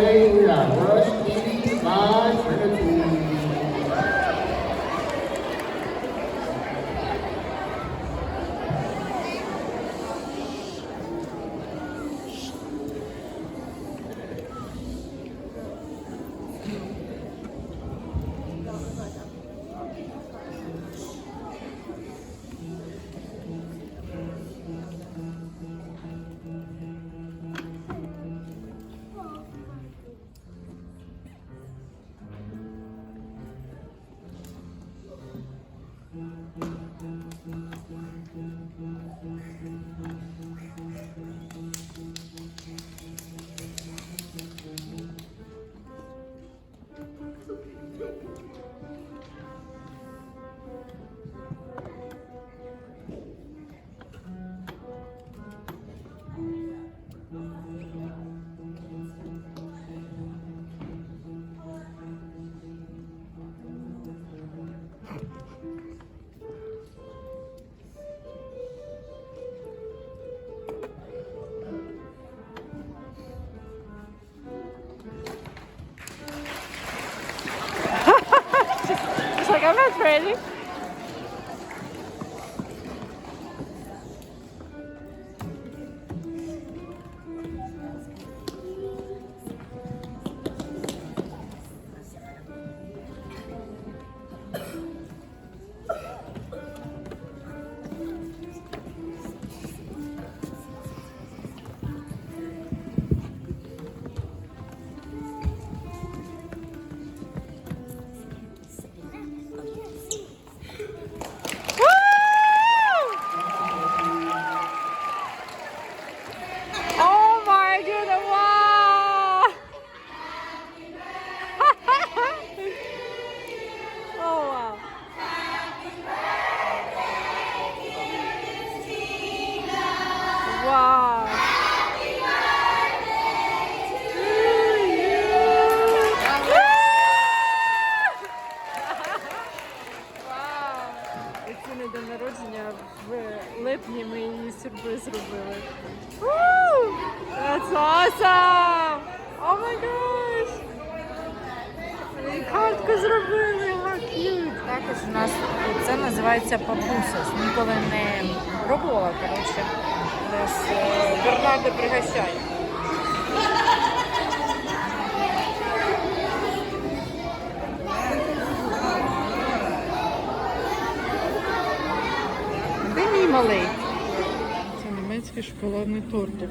day we are. crazy. Липні ми її сюрприз зробили. That's awesome! Oh my gosh! І картку зробили, how cute! Також у нас це називається папуса. Ніколи не пробувала, коротше. Нас е, Бернардо пригощає. Де мій малий? Це німецький шоколадний тортик.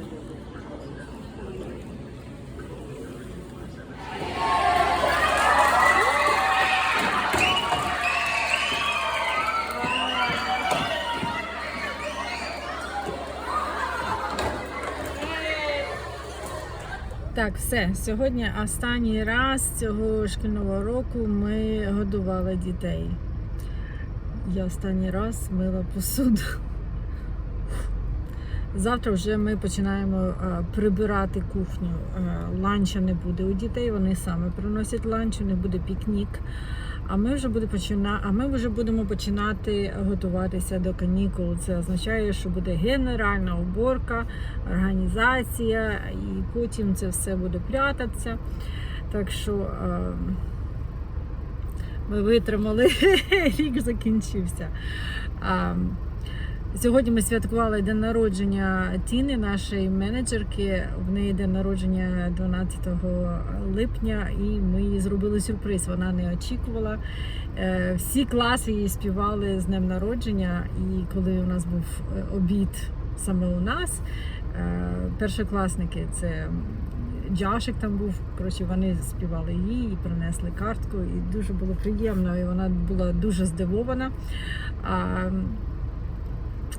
Так, все. Сьогодні останній раз цього шкільного року ми годували дітей. Я останній раз мила посуду. Завтра вже ми починаємо е, прибирати кухню. Е, ланча не буде у дітей, вони саме приносять ланч, не буде пікнік. А ми вже буде почина... а ми вже будемо починати готуватися до канікул. Це означає, що буде генеральна уборка, організація, і потім це все буде прятатися. Так що е, ми витримали, рік закінчився. Сьогодні ми святкували день народження Тіни, нашої менеджерки. В неї день народження 12 липня, і ми їй зробили сюрприз. Вона не очікувала. Е, Всі класи їй співали з днем народження. І коли у нас був е, обід саме у нас, е, першокласники це. Джашик там був, коротше, вони співали їй і принесли картку, і дуже було приємно, і вона була дуже здивована.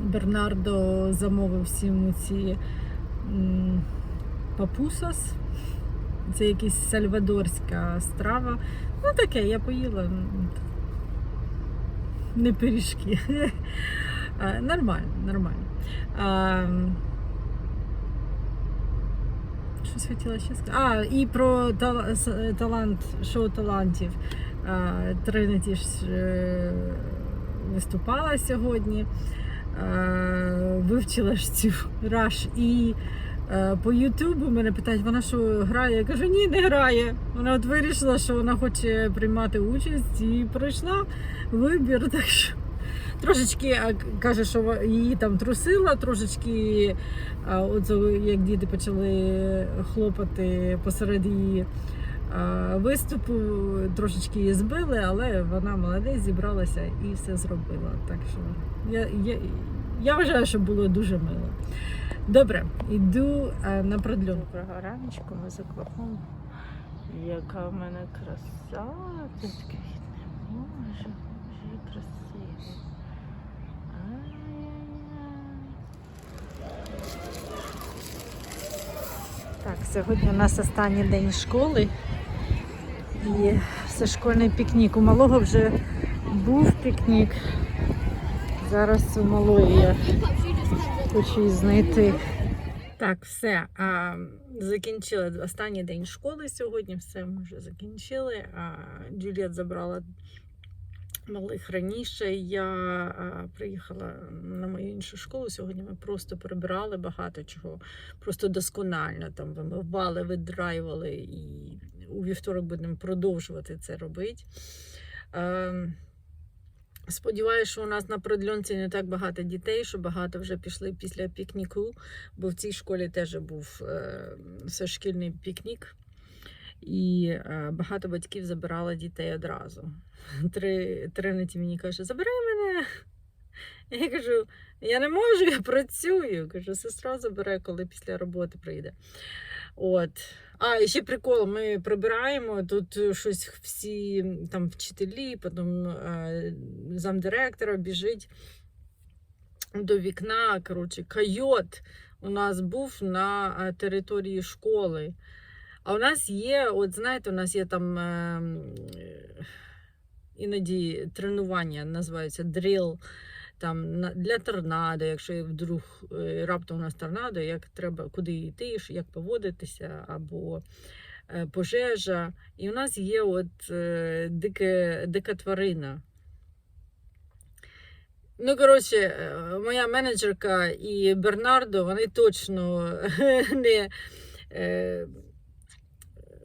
Бернардо замовив всім ці папусос. Це якась сальвадорська страва. Ну таке, я поїла. Не пиріжки. Нормально, нормально. А, Щось хотіла ще сказати. А, і про тал- талант, шоу талантів. А, Тринеті ж е, виступала сьогодні. Е, Вивчила ж цю раш і е, по Ютубу мене питають, вона що грає? Я кажу, ні, не грає. Вона от вирішила, що вона хоче приймати участь і пройшла вибір. Так що трошечки каже, що її там трусила, трошечки, от, як діти почали хлопати посеред її виступу, трошечки її збили, але вона молодець, зібралася і все зробила. Так що я, я, я вважаю, що було дуже мило. Добре, йду е, на продльон. Доброго раночку, ми за квапом. Яка в мене краса квітне. Боже, боже, як красиво. Так, сьогодні у нас останній день школи. І це школьний пікнік. У малого вже був пікнік. Зараз у малої я хочу її знайти. Так, все. А, закінчили останній день школи сьогодні. Все ми вже закінчили. А, Джуліет забрала малих раніше. Я а, приїхала на мою іншу школу. Сьогодні ми просто прибирали багато чого, просто досконально там вимивали, видраювали і у вівторок будемо продовжувати це робити. Ем, Сподіваюся, що у нас на продльонці не так багато дітей, що багато вже пішли після пікніку, бо в цій школі теж був е, всешкільний пікнік, і е, багато батьків забирали дітей одразу. Три, Тринеті мені каже, забирай мене. Я кажу, я не можу, я працюю. Кажу, сестра забере, коли після роботи прийде. От. А, ще прикол, ми прибираємо тут щось всі там вчителі, потім е, замдиректора біжить до вікна. Коротше, койот у нас був на е, території школи. А у нас є, от знаєте, у нас є там е, е, іноді тренування, називається дріл. Там для торнадо, якщо вдруг е, раптом у нас торнадо, як треба куди йти, як поводитися, або е, пожежа. І у нас є от е, дике, дика тварина. Ну, коротше, моя менеджерка і Бернардо, вони точно не,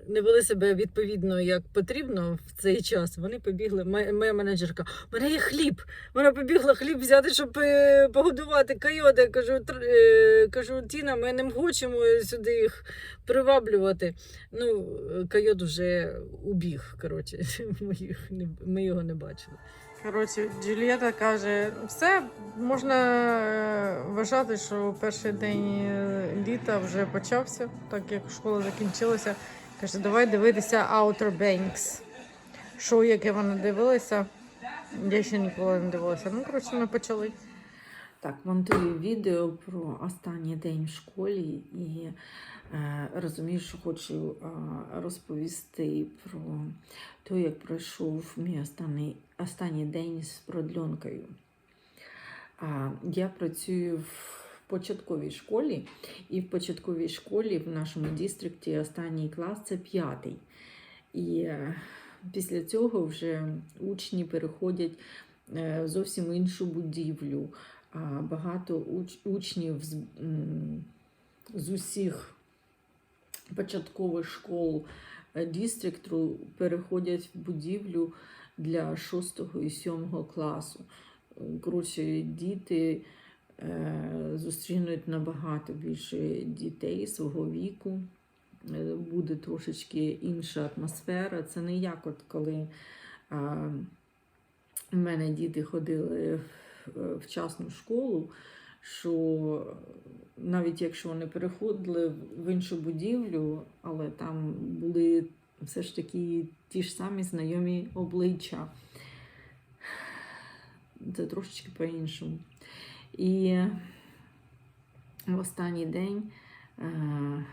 не вели себе відповідно, як потрібно в цей час. Вони побігли. Моя менеджерка, у мене є хліб. Вона побігла хліб взяти, щоб е, погодувати койота. Кажу, е, кажу, Тіна, ми не хочемо сюди їх приваблювати. Ну, койот вже убіг. Коротше, ми, їх ми його не бачили. Коротше, Джулієта каже, все можна е, вважати, що перший день літа вже почався, так як школа закінчилася. Каже, давай дивитися Outer Banks. Шоу, яке вона дивилася. Я ще ніколи не дивилася. Ну, коротше, ми почали. Так, монтую відео про останній день в школі і е, розумію, що хочу е, розповісти про те, як пройшов мій останній, останній день з продльонкою. А, я працюю в початковій школі, і в початковій школі в нашому дистрикті останній клас це п'ятий. І е, після цього вже учні переходять е, в зовсім іншу будівлю. Багато уч- учнів з, з усіх початкових школ е, дистрікту переходять в будівлю для 6 і 7 класу. Коротше, діти зустрінуть набагато більше дітей свого віку. Е, Буде трошечки інша атмосфера. Це не як от коли а, у мене діти ходили в, в частну школу, що навіть якщо вони переходили в іншу будівлю, але там були все ж таки ті ж самі знайомі обличчя. Це трошечки по-іншому. І в останній день, е,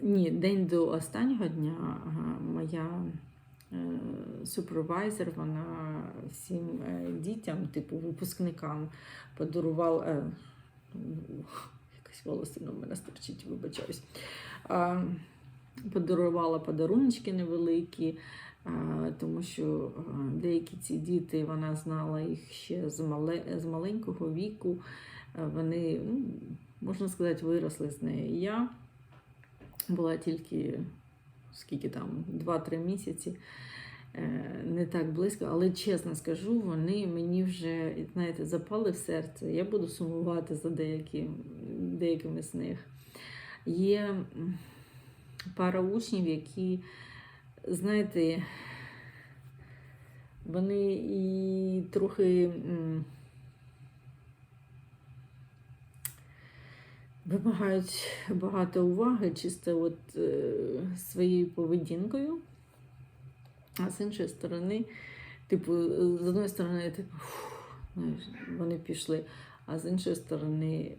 ні, день до останнього дня моя е, супервайзер, вона всім е, дітям, типу випускникам, подарувала. Е, якась волосина в мене стерчить, вибачаюсь. Подарувала подарунки невеликі, тому що деякі ці діти, вона знала їх ще з, мале, з маленького віку. Вони ну, можна сказати, виросли з нею. Я була тільки скільки там, 2-3 місяці. е, Не так близько, але чесно скажу, вони мені вже, знаєте, запали в серце. Я буду сумувати за деякі, деякими з них. Є пара учнів, які, знаєте, вони і трохи вимагають багато уваги, чисто от, е, своєю поведінкою. А з іншої сторони, типу, з одної сторони, типу, вони пішли, а з іншої сторони,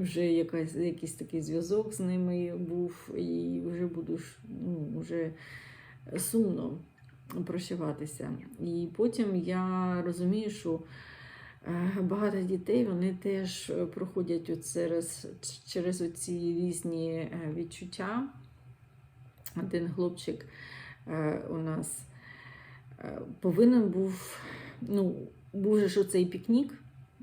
вже якась, якийсь такий зв'язок з ними був, і вже буду ну, вже сумно прощаватися. І потім я розумію, що е, багато дітей вони теж проходять через, через оці різні е, відчуття. Один хлопчик е, у нас повинен був, ну, був же ж оцей пікнік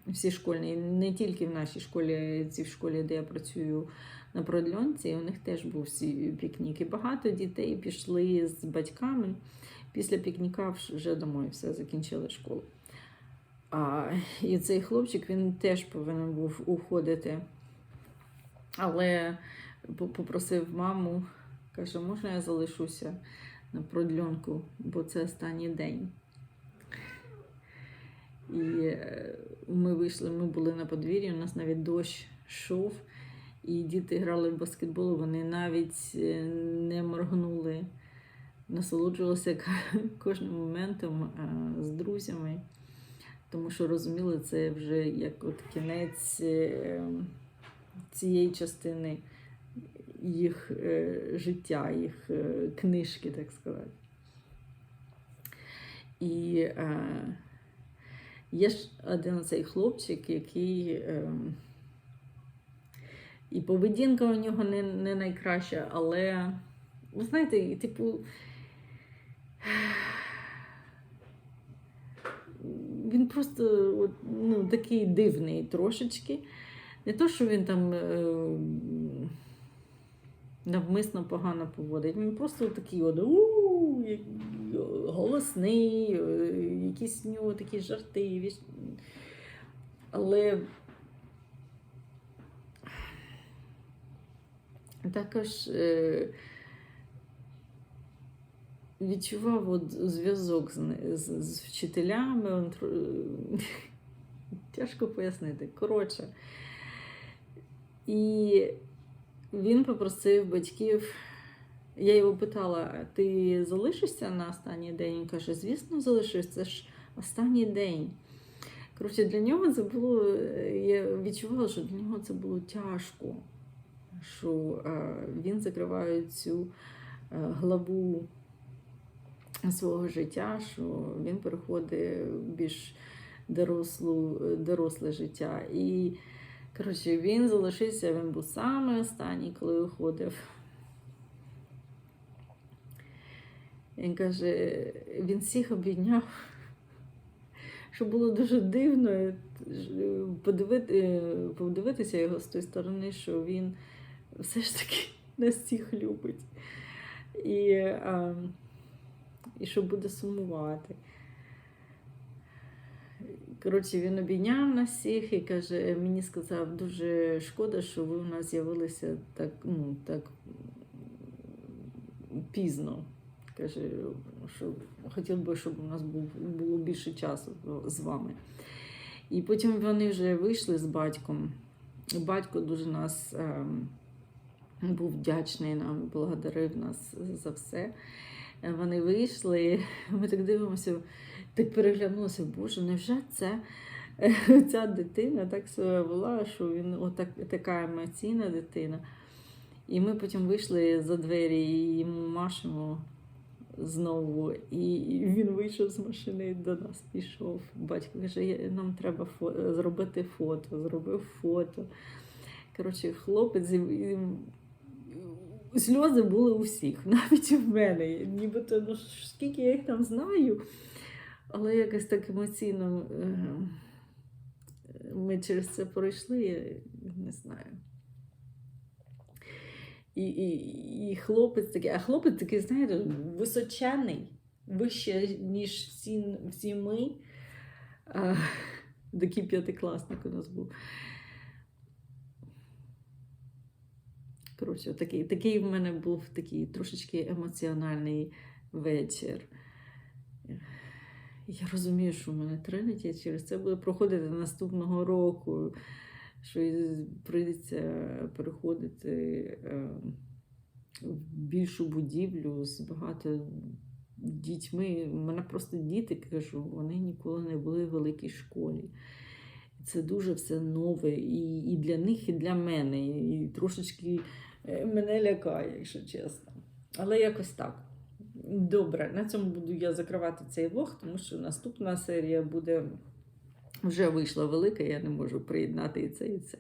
всі школьні, не тільки в нашій школі, ці в школі, де я працюю на продльонці, у них теж був всі пікнік. І багато дітей пішли з батьками. Після пікніка вже домой все закінчили школу. А, і цей хлопчик він теж повинен був уходити. Але попросив маму, каже, можна я залишуся на продльонку, бо це останній день. І е, ми вийшли, ми були на подвір'ї, у нас навіть дощ йшов, і діти грали в баскетбол, вони навіть е, не моргнули, насолоджувалися кожним моментом е, з друзями, тому що розуміли, це вже як от кінець цієї частини їх життя, їх книжки, так сказати. І є ж один цей хлопчик, який. Е, і поведінка у нього не, не найкраща, але, ви знаєте, типу. Він просто от, ну, такий дивний трошечки. Не то, що він там е, навмисно погано поводить. Він просто такий от голосний, е, якісь в нього такі жартиві. Але також е, відчував от зв'язок з, з, з вчителями. Тяжко пояснити. Коротше. І він попросив батьків. Я його питала: ти залишишся на останній день? Він каже, звісно, залишусь, це ж останній день. Коротше, для нього це було, е, я відчувала, що для нього це було тяжко, що е, він закриває цю е, главу свого життя, що він переходить більш дорослу, доросле життя. І коротше, він залишився, він був саме останній, коли виходив. Він каже, він всіх обійняв, що було дуже дивно подивити, подивитися його з тої сторони, що він все ж таки нас всіх любить. І, а, і що буде сумувати. Коротше, він обійняв нас всіх і каже, мені сказав, дуже шкода, що ви у нас з'явилися так, ну, так пізно. Каже, що хотів би, щоб у нас було більше часу з вами. І потім вони вже вийшли з батьком. Батько дуже нас ем, був вдячний нам, благодарив нас за все. Е, Вони вийшли, ми так дивимося, так переглянулися, боже, невже це ця дитина так себе вела, що він отак, така емоційна дитина. І ми потім вийшли за двері і йому машемо знову. І він вийшов з машини і до нас пішов. Батько каже, нам треба фо- зробити фото, зробив фото. Коротше, хлопець. Сльози були у всіх, навіть в мене. Нібито, ну скільки я їх там знаю, але якось так емоційно е, ми через це пройшли, я не знаю. І, і, і хлопець такий, а хлопець такий, знаєте, височений, вище, ніж всі, всі ми. А, такий п'ятикласник у нас був. Коротше, такий, такий в мене був такий трошечки емоціональний вечір. Я розумію, що в мене тренить, через це буде проходити наступного року, що прийдеться переходити е, в більшу будівлю з багато дітьми. У мене просто діти кажу, вони ніколи не були в великій школі. Це дуже все нове і, і для них, і для мене. І трошечки е, мене лякає, якщо чесно. Але якось так. Добре, на цьому буду я закривати цей влог, тому що наступна серія буде вже вийшла велика, я не можу приєднати і це, і це.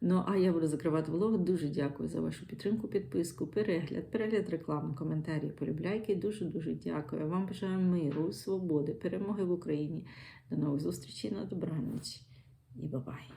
Ну, а я буду закривати влог. Дуже дякую за вашу підтримку, підписку, перегляд, перегляд реклами, коментарі, полюбляйки. Дуже-дуже дякую. Вам бажаю миру, свободи, перемоги в Україні. До нових зустрічей на добраніч і бабай!